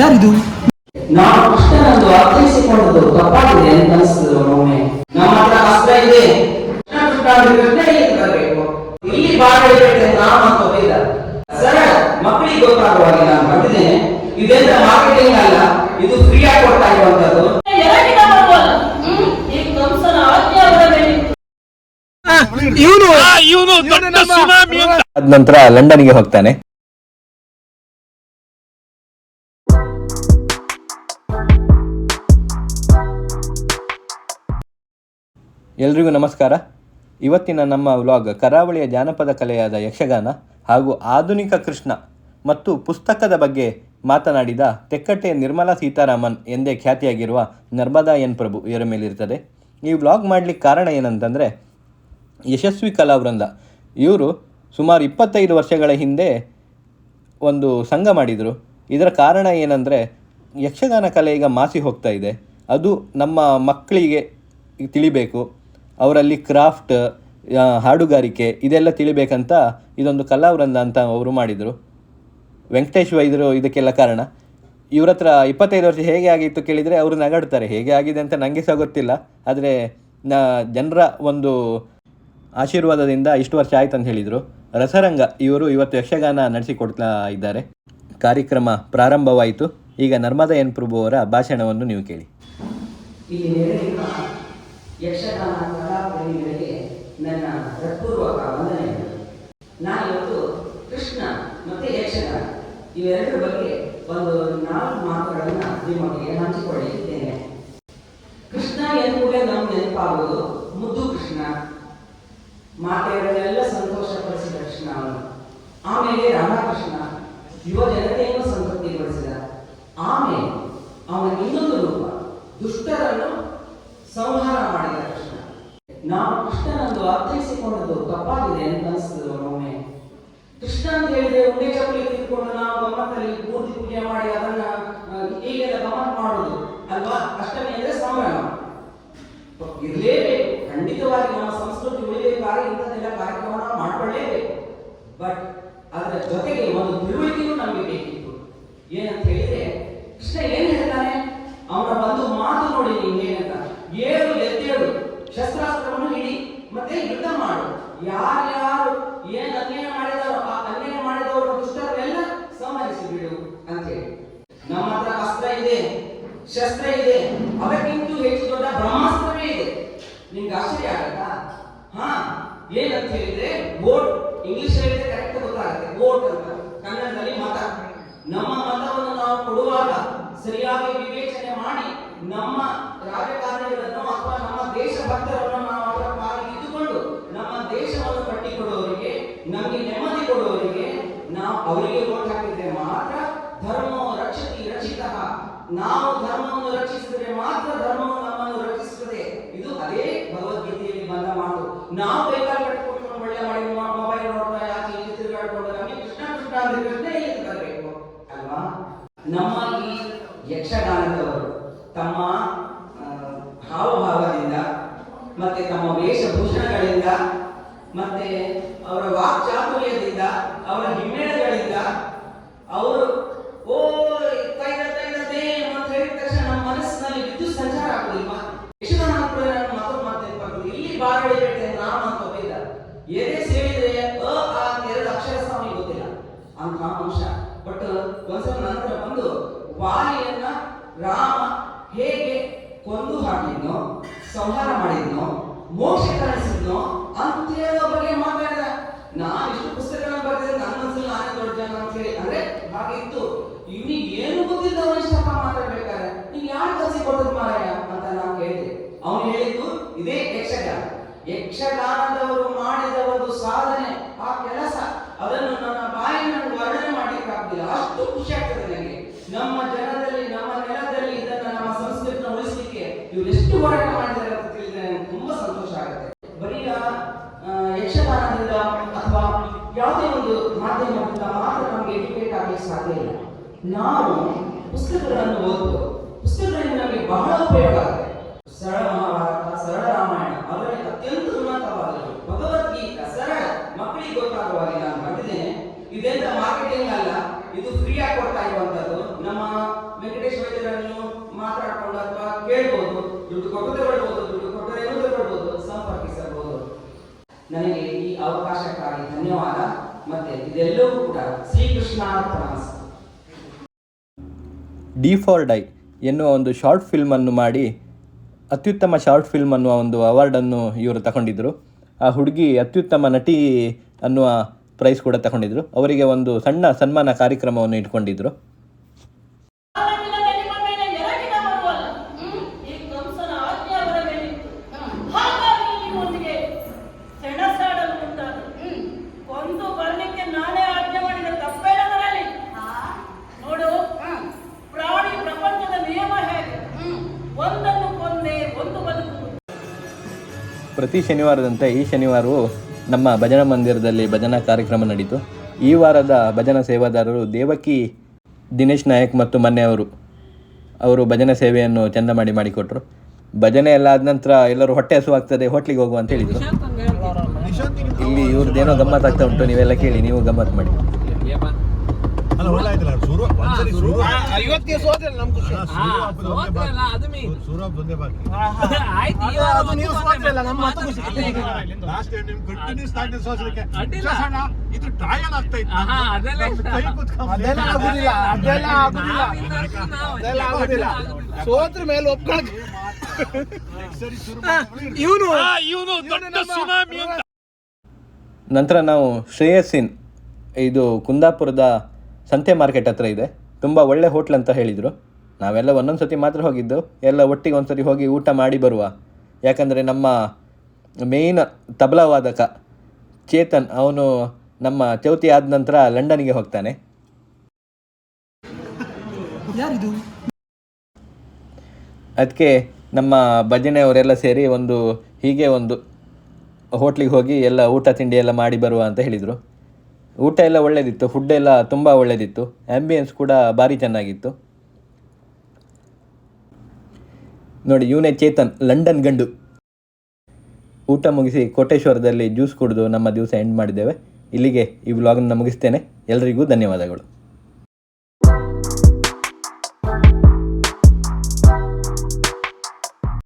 ಯಾರಿದು? ನಾವು ಕೃಷ್ಣನನ್ನು ಅರ್ಥೈಸಿಕೊಂಡದ್ದು ತಪ್ಪಾಗಿದೆ ಅಂತ ಅನಿಸ್ತದೆ ಒಮ್ಮೆ. ನಮ್ಮ ಹತ್ರ ಅಸ್ತ್ರ ಇದೆ. ಇಲ್ಲಿ ನಾವು ಸರಳ ಮಕ್ಕಳಿಗೆ ಗೊತ್ತಾಗುವ ಹಾಗೆ ನಾನು ಬಂದಿದ್ದೇನೆ. ಇದೆಂತ ಮಾರ್ಕೆಟಿಂಗ್ ಅಲ್ಲ ಇದು ಫ್ರೀ ಆಗಿ ಕೊಡ್ತಾ ಇರುವಂತದ್ದು. ಅದ ನಂತರ ಲಂಡನ್ಗೆ ಹೋಗ್ತಾನೆ. ಎಲ್ರಿಗೂ ನಮಸ್ಕಾರ. ಇವತ್ತಿನ ನಮ್ಮ ವ್ಲಾಗ್ ಕರಾವಳಿಯ ಜಾನಪದ ಕಲೆಯಾದ ಯಕ್ಷಗಾನ ಹಾಗೂ ಆಧುನಿಕ ಕೃಷ್ಣ ಮತ್ತು ಪುಸ್ತಕದ ಬಗ್ಗೆ ಮಾತನಾಡಿದ ತೆಕ್ಕಟ್ಟೆ ನಿರ್ಮಲಾ ಸೀತಾರಾಮನ್ ಎಂದೇ ಖ್ಯಾತಿಯಾಗಿರುವ ನರ್ಮದಾ ಎನ್ ಪ್ರಭು ಇವರ ಮೇಲಿರ್ತದೆ. ಈ ವ್ಲಾಗ್ ಮಾಡಲಿಕ್ಕೆ ಕಾರಣ ಏನಂತಂದರೆ, ಯಶಸ್ವಿ ಕಲಾವೃಂದ ಇವರು ಸುಮಾರು ಇಪ್ಪತ್ತೈದು ವರ್ಷಗಳ ಹಿಂದೆ ಒಂದು ಸಂಘ ಮಾಡಿದರು. ಇದರ ಕಾರಣ ಏನಂದರೆ, ಯಕ್ಷಗಾನ ಕಲೆ ಈಗ ಮಾಸಿ ಹೋಗ್ತಾ ಇದೆ. ಅದು ನಮ್ಮ ಮಕ್ಕಳಿಗೆ ತಿಳಿಬೇಕು. ಅವರಲ್ಲಿ ಕ್ರಾಫ್ಟ್ ಹಾಡುಗಾರಿಕೆ ಇದೆಲ್ಲ ತಿಳಿಬೇಕಂತ ಇದೊಂದು ಕಲಾವೃಂದ ಅಂತ ಅವರು ಮಾಡಿದರು. ವೆಂಕಟೇಶ್ ವೈದ್ಯರು ಇದಕ್ಕೆಲ್ಲ ಕಾರಣ. ಇವ್ರ ಹತ್ರ ಇಪ್ಪತ್ತೈದು ವರ್ಷ ಹೇಗೆ ಆಗಿತ್ತು ಕೇಳಿದರೆ ಅವರು ನಗಾಡ್ತಾರೆ. ಹೇಗೆ ಆಗಿದೆ ಅಂತ ನನಗೆ ಸಹ ಗೊತ್ತಿಲ್ಲ. ಆದರೆ, ನ, ಜನರ ಒಂದು ಆಶೀರ್ವಾದದಿಂದ ಇಷ್ಟು ವರ್ಷ ಆಯ್ತು ಅಂತ ಹೇಳಿದರು. ರಸರಂಗ ಇವರು ಇವತ್ತು ಯಕ್ಷಗಾನ ನಡೆಸಿಕೊಡ್ತಾ ಇದ್ದಾರೆ. ಕಾರ್ಯಕ್ರಮ ಪ್ರಾರಂಭವಾಯಿತು. ಈಗ ನರ್ಮದಾ ಎನ್ ಪ್ರಭು ಅವರ ಭಾಷಣವನ್ನು ನೀವು ಕೇಳಿ. ಯಕ್ಷಗಾನ ಕಲಾಪ್ರೇಮಿಗಳಿಗೆ ನನ್ನ ಹೃತ್ಪೂರ್ವಕ ವಂದನೆಗಳು. ನಾನಿವತ್ತು ಕೃಷ್ಣ ಮತ್ತು ಯಕ್ಷಗಾನ ಇವೆರಡರ ಬಗ್ಗೆ ಒಂದು ನಾಲ್ಕು ಮಾತುಗಳನ್ನು ನಿಮಗೆ ಹಂಚಿಕೊಳ್ಳಲಿದ್ದೇನೆ ಕೃಷ್ಣ ಎನ್ನುವುದೇ ನಮ್ಮ ನೆನಪಾಗುವುದು ಮುದ್ದು ಕೃಷ್ಣ. ಮಾತೆಯರನ್ನೆಲ್ಲ ಸಂತೋಷಪಡಿಸಿದ ಕೃಷ್ಣ ಅವನು. ಆಮೇಲೆ ರಾಮಕೃಷ್ಣ ಯುವ ಜನತೆಯನ್ನು ಸಂತೃಪ್ತಿಗೊಳಿಸಿದ. ಆಮೇಲೆ ಅವನ ಇನ್ನೊಂದು ರೂಪ, ದುಷ್ಟರನ್ನು ಸಂಹಾರ ಮಾಡಿದ ಕೃಷ್ಣ. ನಾವು ಕೃಷ್ಣನನ್ನು ಅರ್ಥೈಸಿಕೊಂಡದ್ದು ತಪ್ಪಾಗಿದೆ ಅಂತ ಅನಿಸ್ತದೆ ಒಮ್ಮೆ ಕೃಷ್ಣ ಅಂತ ಹೇಳಿದ್ರೆ ಉಂಡೆ ಚಪ್ಪಲಿ ತಿಳ್ಕೊಂಡು ನಾವು ಗಮನದಲ್ಲಿ ಪೂರ್ತಿ ಪೂಜೆ ಮಾಡಿ ಅದನ್ನ ಈಗೆಲ್ಲ ಗಮನ ಮಾಡೋದು ಅಲ್ವಾ? ಅಷ್ಟಮಿ ಅಂದ್ರೆ ಸಂಭ್ರಮ. ಇರಲೇಬೇಕು. ಖಂಡಿತವಾಗಿ ನಮ್ಮ ಸಂಸ್ಕೃತಿ ಉಳಿಬೇಕಾದ್ರೆ ಇಂಥದ್ದೆಲ್ಲ ಕಾರ್ಯಕ್ರಮ ಮಾಡ್ಕೊಳ್ಳೇಬೇಕು. ಬಟ್ ಅದರ ಜೊತೆಗೆ ಒಂದು ತಿಳುವಳಿಕೆಯೂ ನಮಗೆ ಬೇಕಿತ್ತು. ಏನಂತ ಹೇಳಿದ್ರೆ ಕೃಷ್ಣ ಏನ್ ಹೇಳ್ತಾನೆ? ಅವನ ಬಂದು ಮಾತು ನೋಡಿ ನೀವು ಏನಂತ ಏಳು ಎದ್ದೇಳು. ಶಸ್ತ್ರಾಸ್ತ್ರವನ್ನು ಹಿಡಿ ಮತ್ತೆ ಯುದ್ಧ ಮಾಡು. ಯಾರ್ಯಾರು ಏನ್ ಅನ್ಯಾಯ ಮಾಡಿದವರು ಆ ಅನ್ಯಾಯ ಮಾಡಿದವರು ದುಷ್ಟರನ್ನೆಲ್ಲ ಸಂಹರಿಸಿ ಬಿಡು ಅಂತೇಳಿ. ನಮ್ಮ ಹತ್ರ ಅಸ್ತ್ರ ಇದೆ, ಶಸ್ತ್ರ ಇದೆ. ಅದಕ್ಕಿಂತ ಹೆಚ್ಚು ದೊಡ್ಡ ಬ್ರಹ್ಮಾಸ್ತ್ರವೇ ಇದೆ. ನಿಮ್ಗೆ ಆಶ್ಚರ್ಯ ಆಗತ್ತಾ? ಹಾ, ಏನಂತ ಹೇಳಿದ್ರೆ ಬೋಟ್ ಇಂಗ್ಲಿಷ್ ಹೇಳಿದ್ರೆ ಕರೆಕ್ಟ್ ಗೊತ್ತಾಗುತ್ತೆ. ಬೋಟ್ ಅಂತ. ಕನ್ನಡದಲ್ಲಿ ಮತ. ನಮ್ಮ ಮತವನ್ನು ನಾವು ಕೊಡುವಾಗ ಸರಿಯಾಗಿ ವಿವೇಚನೆ ಮಾಡಿ ನಮ್ಮ ರಾಜಕಾರಣಿಗಳನ್ನು ಅಥವಾ ನಮ್ಮ ದೇಶಭಕ್ತರನ್ನು ನಾವು ಅವರ ಪಾಲಿಗೆ ಇದ್ದುಕೊಂಡು ನಮ್ಮ ದೇಶವನ್ನು ಕಟ್ಟಿಕೊಡುವವರಿಗೆ ನಮಗೆ ನೆಮ್ಮದಿ ಕೊಡುವವರಿಗೆ ನಾವು ಅವರಿಗೆ ಓಟ್ ಹಾಕಿದ್ರೆ ಮಾತ್ರ ಧರ್ಮೋ ರಕ್ಷತಿ ರಕ್ಷಿತ ನಾವು ಧರ್ಮವನ್ನು ರಕ್ಷಿಸಿದ್ರೆ ಮಾತ್ರ ಧರ್ಮವು ನಮ್ಮನ್ನು ರಕ್ಷಿಸುತ್ತದೆ. ಇದು ಅದೇ ಭಗವದ್ಗೀತೆಯಲ್ಲಿ ಬಂದ ಮಾತು. ನಾವು ಕೈಕಾಲು ಕಟ್ಟಿಕೊಂಡು ಒಳ್ಳೆ ಮಾಡಿ ಮೊಬೈಲ್ ನೋಡ್ತಾ ಯಾಕೆ ಈಚೆ ತಿರುಗಾಡ್ಕೊಂಡು ನಮಗೆ ಕೃಷ್ಣ ಕೃಷ್ಣ ಅಂದ್ರೆ ಕೃಷ್ಣ ಎಲ್ಲಿ ಬರಬೇಕು ಅಲ್ವಾ ನಮ್ಮ ಈ ಯಕ್ಷಗಾನದವರು ತಮ್ಮ ಆ, ಹಾವಭಾವದಿಂದ ಮತ್ತೆ ತಮ್ಮ ವೇಷಭೂಷಣಗಳಿಂದ ಮತ್ತೆ ಅವರ ವಾಕ್ಚಾತುರ್ಯದಿಂದ ಅವರ ಹಿಮ್ಮೇಳಗಳಿಂದ ಅವರು ಓ ತೈಲ ತೈಲ ದೇವ್ ಅಂತ ಹೇಳಿದ ತಕ್ಷಣ ನಮ್ಮ ಮನಸ್ಸಿನಲ್ಲಿ ವಿದ್ಯುತ್ ಸಂಚಾರ ಆಗುದಿಲ್ವಾ ಯಕ್ಷಗಾನ ಕೂಡ ನಾನು ಮತ್ತೊಂದು ಮಾತು ನೆನಪಾಗ್ತದೆ ಇಲ್ಲಿ ಬಾರಳಿಬೇಟೆ ನಾಮ ಅಂತ ಒಬ್ಬಿಲ್ಲ ಎದೆ ಸೇರಿದ್ರೆ ಅ ಆ ಅಂತ ಎರಡು ಅಕ್ಷರ ಸ್ವಾಮಿ ಗೊತ್ತಿಲ್ಲ ಅಂತ ಅಂಶ ಬಟ್ ಒಂದ್ಸಲ ನಂತರ ಬಂದು ವಾಲಿಯನ್ನ ರಾಮ ಹೇಗೆ ಕೊಂದು ಹಾಕಿದ್ನೋ, ಸಂಹಾರ ಮಾಡಿದ್ನೋ, ಮೋಕ್ಷ ಕಳಿಸಿದ್ನೋ ಅಂತ ಹೇಳೋ ಬಗ್ಗೆ ಮಾತಾಡಿದ. ನಾನು ಇಷ್ಟು ಪುಸ್ತಕಗಳನ್ನ ಬರೆದಿದ್ದೆ ನನ್ನ ಮನಸ್ಸಲ್ಲಿ ನಾನೇ ದೊಡ್ಡ ಜನ ಅಂತ ಹೇಳಿ. ಅಂದ್ರೆ ಹಾಗೆ ಇತ್ತು. ಇವನಿಗೆ ಏನು ಗೊತ್ತಿದ್ದವನು ಇಷ್ಟಪ್ಪ ಮಾತಾಡ್ಬೇಕಾದ್ರೆ ನೀನ್ ಯಾರು ಕಸಿ ಕೊಟ್ಟದ್ ಮಾರಾಯ? ಅಂತ ನಾನು ಕೇಳಿದೆ. ಅವನು ಹೇಳಿದ್ದು ಇದೇ ಯಕ್ಷಗಾನ. ಯಕ್ಷಗಾನದವರು ಮಾಡಿದ ಒಂದು ಸಾಧನೆ, ಆ ಕೆಲಸ. ಅದನ್ನು ನನ್ನ ಬಾಯಿನ ವರ್ಣನೆ ಮಾಡ್ಲಿಕ್ಕೆ ಆಗ್ತಿಲ್ಲ. ಅಷ್ಟು ಖುಷಿ ಆಗ್ತದೆ ನನಗೆ ನಮ್ಮ ಜನದಲ್ಲಿ ಇವ್ರು ಎಷ್ಟು ಹೋರಾಟ ಮಾಡಿದ್ದಾರೆ ಅಂತ ತಿಳಿದ್ರೆ ನನಗೆ ತುಂಬಾ ಸಂತೋಷ ಆಗುತ್ತೆ. ಬರೀ ಯಕ್ಷಗಾನದಿಂದ ಅಥವಾ ಯಾವುದೇ ಒಂದು ಮಾಧ್ಯಮದಿಂದ ಮಾತ್ರ ನಮಗೆ ಎಜುಕೇಟ್ ಆಗಲಿಕ್ಕೆ ಸಾಧ್ಯ ಇಲ್ಲ. ನಾವು ಪುಸ್ತಕಗಳನ್ನು ಓದ್ಬೋದು. ಪುಸ್ತಕಗಳಿಂದ ನಮಗೆ ಬಹಳ ಉಪಯೋಗ ಆಗುತ್ತೆ. ಸರಳ ಮಹಾಭಾರತ, ಸರಳ ರಾಮಾಯಣ ಅದರಲ್ಲಿ ಅತ್ಯಂತ ಉನ್ನತವಾದದ್ದು ಭಗವದ್ಗೀತಾ, ಸರಳ, ಮಕ್ಕಳಿಗೆ ಗೊತ್ತಾಗುವ ಹಾಗೆ ನಾನು ಬಂದಿದ್ದೇನೆ ಇದೆಲ್ಲ ಮಾರ್ಕೆಟಿಂಗ್ ಅಲ್ಲ ಇದು ಫ್ರೀ ಆಗಿ ಕೊಡ್ತಾ ಇರುವಂತದ್ದು ನಮ್ಮ ದುಡ್ಡು ನನಗೆ ಈ ಅವಕಾಶಕ್ಕಾಗಿ ಧನ್ಯವಾದ. ಮತ್ತೆ ಇದೆಲ್ಲವೂ ಕೂಡ ಡಿ ಫಾರ್ ಡೈ ಎನ್ನುವ ಒಂದು ಶಾರ್ಟ್ ಫಿಲ್ಮನ್ನು ಮಾಡಿ, ಅತ್ಯುತ್ತಮ ಶಾರ್ಟ್ ಫಿಲ್ಮ್ ಅನ್ನುವ ಒಂದು ಅವಾರ್ಡನ್ನು ಇವರು ತಗೊಂಡಿದ್ದರು ಆ ಹುಡುಗಿ ಅತ್ಯುತ್ತಮ ನಟಿ ಅನ್ನುವ ಪ್ರೈಸ್ ಕೂಡ ತಗೊಂಡಿದ್ರು. ಅವರಿಗೆ ಒಂದು ಸಣ್ಣ ಸನ್ಮಾನ ಕಾರ್ಯಕ್ರಮವನ್ನು ಇಟ್ಕೊಂಡಿದ್ರು ಕಾಲವಿಲ್ಲದೆ ನಿಮ್ಮ ಮೇಲೆ ಎರಗಿದ ಬರುವಲ್ಲ ಈ ಕಂಸನ ಆಜ್ಞೆ ಅವರ ಮೇಲಿತ್ತು ಹಾಗಾಗಿ ನಿಮ್ಮೊಂದಿಗೆ ಸೆಣಸಾಡಲು ಮುಂದಾದ ಕೊಂದು ಬರಲಿಕ್ಕೆ ನಾನೇ ಆಜ್ಞೆ ಮಾಡಿದ ತಪ್ಪೇನದರಲ್ಲಿ ನೋಡು ಪ್ರಾಣಿ ಪ್ರಪಂಚದ ನಿಯಮ ಹೇಗೆ ಒಂದನ್ನು ಕೊಂದೆ ಒಂದು ಬದುಕುವುದು ಪ್ರತಿ ಶನಿವಾರದಂತೆ ಈ ಶನಿವಾರವೂ ನಮ್ಮ ಭಜನಾ ಮಂದಿರದಲ್ಲಿ ಭಜನಾ ಕಾರ್ಯಕ್ರಮ ನಡೀತು. ಈ ವಾರದ ಭಜನಾ ಸೇವಾದಾರರು ದೇವಕಿ ದಿನೇಶ್ ನಾಯಕ್ ಮತ್ತು ಮನ್ನೆ ಅವರು. ಅವರು ಭಜನೆ ಸೇವೆಯನ್ನು ಚಂದ ಮಾಡಿ ಮಾಡಿಕೊಟ್ರು. ಭಜನೆ ಎಲ್ಲ ಆದ ನಂತರ ಎಲ್ಲರೂ ಹೊಟ್ಟೆ ಹಸುವಾಗ್ತದೆ ಹೋಟ್ಲಿಗೆ ಹೋಗುವ ಅಂತ ಹೇಳಿದರು. ಇಲ್ಲಿ ಇವ್ರದ್ದೇನೋ ಗಮ್ಮತ್ ಆಗ್ತಾ ಉಂಟು ನೀವೆಲ್ಲ ಕೇಳಿ ನೀವು ಗಮ್ಮತ್ತು ಮಾಡಿ. ಅಲ್ಲ ಒಳ್ಳೆ ಆಯ್ತಲ್ಲ ಶುರು ಒಂದ್ಸರಿ ಶುರು ಇವತ್ತಿಗೆ ಸೋತಿಲ್ಲ ನಮ್ ಖುಷಿ ಶುರು ಒಂದೇ ಬಾಕಿ. ಅದು ನೀವು ಸೋತಿಲ್ಲ ನಮ್ಮ ಮಾತು ಖುಷಿ ಲಾಸ್ಟ್ ಟೈಮ್ ನಿಮ್ ಕಂಟಿನ್ಯೂಸ್ ಸ್ಟಾರ್ಟ್ ಸೋಸಲಿಕ್ಕೆ ಸಣ್ಣ ಇದು ಟ್ರಯಲ್ ಆಗ್ತಾ ಇತ್ತು. ಕೈ ಕುತ್ಕೊಂಡು ಅದೆಲ್ಲ ಆಗುದಿಲ್ಲ ಅದೆಲ್ಲ ಆಗುದಿಲ್ಲ. ಅದೆಲ್ಲ ಆಗುದಿಲ್ಲ. ಸೋತ್ರ ಮೇಲೆ ಒಪ್ಕೊಳಕ್ ಇವನು ಇವನು ದೊಡ್ಡ ಸುನಾಮಿ ಅಂತ. ನಂತರ ನಾವು ಶ್ರೇಯಸ್ಸಿನ್. ಇದು ಕುಂದಾಪುರದ ಸಂತೆ ಮಾರ್ಕೆಟ್ ಹತ್ರ ಇದೆ. ತುಂಬ ಒಳ್ಳೆ ಹೋಟ್ಲ್ ಅಂತ ಹೇಳಿದರು. ನಾವೆಲ್ಲ ಒಂದೊಂದು ಸತಿ ಮಾತ್ರ ಹೋಗಿದ್ದು. ಎಲ್ಲ ಒಟ್ಟಿಗೆ ಒಂದ್ಸರಿ ಸತಿ ಹೋಗಿ ಊಟ ಮಾಡಿ ಬರುವ. ಯಾಕಂದರೆ ನಮ್ಮ ಮೇಯ್ನ್ ತಬಲಾ ವಾದಕ ಚೇತನ್ ಅವನು ನಮ್ಮ ಚೌತಿ ಆದ ನಂತರ ಲಂಡನ್ಗೆ ಹೋಗ್ತಾನೆ. ಅದಕ್ಕೆ ನಮ್ಮ ಭಜನೆಯವರೆಲ್ಲ ಸೇರಿ ಒಂದು ಹೀಗೆ ಒಂದು ಹೋಟ್ಲಿಗೆ ಹೋಗಿ ಎಲ್ಲ ಊಟ ತಿಂಡಿ ಎಲ್ಲ ಮಾಡಿ ಬರುವ ಅಂತ ಹೇಳಿದರು. ಊಟ ಎಲ್ಲ ಒಳ್ಳೆಯದಿತ್ತು ಫುಡ್ ಎಲ್ಲ ತುಂಬ ಒಳ್ಳೆಯದಿತ್ತು ಆ್ಯಂಬಿಯನ್ಸ್ ಕೂಡ ಭಾರಿ ಚೆನ್ನಾಗಿತ್ತು. ನೋಡಿ, ಇವನೇ ಚೇತನ್, ಲಂಡನ್ ಗಂಡು. ಊಟ ಮುಗಿಸಿ ಕೋಟೇಶ್ವರದಲ್ಲಿ ಜ್ಯೂಸ್ ಕುಡಿದು ನಮ್ಮ ದಿವಸ ಎಂಡ್ ಮಾಡಿದ್ದೇವೆ. ಇಲ್ಲಿಗೆ ಈ ವ್ಲಾಗನ್ನು ಮುಗಿಸ್ತೇನೆ. ಎಲ್ರಿಗೂ ಧನ್ಯವಾದಗಳು.